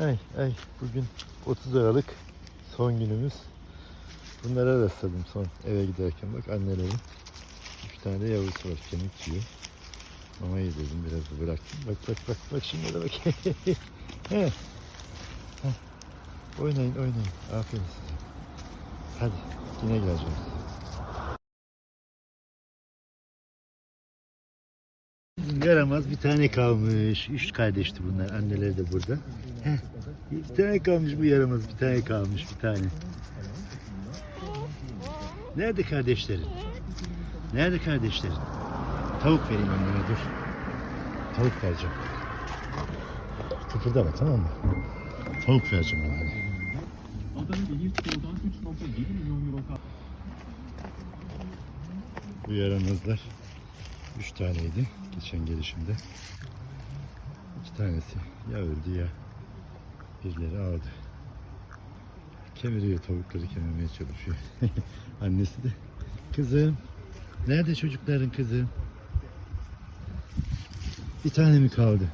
Ay ay bugün 30 Aralık son günümüz. Bunlara rastladım son eve giderken. Bak annelerin 3 tane de yavrusu var kemik yiyor. Mama yedirdim biraz bıraktım. Bak bak bak bak şimdi de bak. He. Heh. Oynayın oynayın. Aferin size. Hadi yine geleceğim. Yaramaz bir tane kalmış. Üç kardeşti bunlar. Anneleri de burada. Heh. Bir tane kalmış bu yaramaz. Bir tane kalmış bir tane. Nerede kardeşlerin? Nerede kardeşlerin? Tavuk vereyim onlara dur. Tavuk vereceğim. Kıpırdama tamam mı? Tavuk vereceğim onlara. Adana Demirspor'dan 3.7 milyon euro kap. Bu yaramazlar üç taneydi geçen gelişimde. İki tanesi ya öldü ya birileri aldı. Kemiriyor tavukları kemirmeye çalışıyor. Annesi de kızım nerede çocukların kızım? Bir tane mi kaldı?